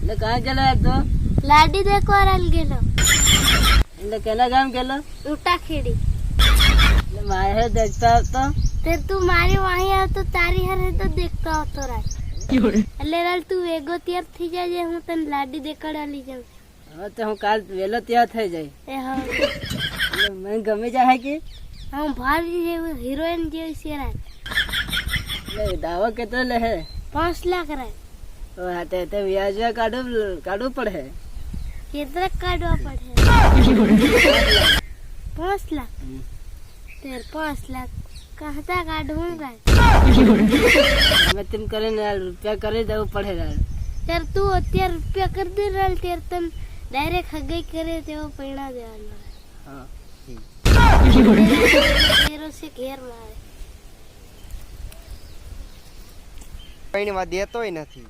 ಇಲ್ಲ ಕಾಯ್ तो? गेलो ಅದು ಲಾಡಿ ದೇಕೋರ ಅಲ್ಲಿ ಗೆಲ್ಲ ಇಲ್ಲ ಕೆಲ ಗಾಮ್ ಗೆಲ್ಲ ಊಟಕ್ಕೆ ಹಿಡಿ ಇಲ್ಲ ಮಾಯ ದೇಖ್ತಾ ಇರ್ತಾ फिर तू। मारी वही आओ तो तारी हर है तो देखता हो तो रात अल्ले राल तू वेगो तियर थी जा जे हूँ तन लाडी देखा डाली जाऊँ। हाँ तो हम काल वेलो तियर थे जाई ए हाँ। मैं गमे जा है कि? हम भारी है हीरोइन जैसी रहे नहीं दावा कितने ले है? पाँच लाख रहे ओ हाथे हाथे ब्याज काटो काटो पड़े कितना काटो पड़े पाँच लाख। तेरे पाँच लाख कहाँ तक काटूँगा? मैं तुम करे ना रुपया करे तो दावा पड़े रहा तेरे तू तेरे रुपया कर दे रहा तेरे तुम डायरेक्ट हगे करे तो पहना दे हाँ પૈણીમાં દેતોય નથી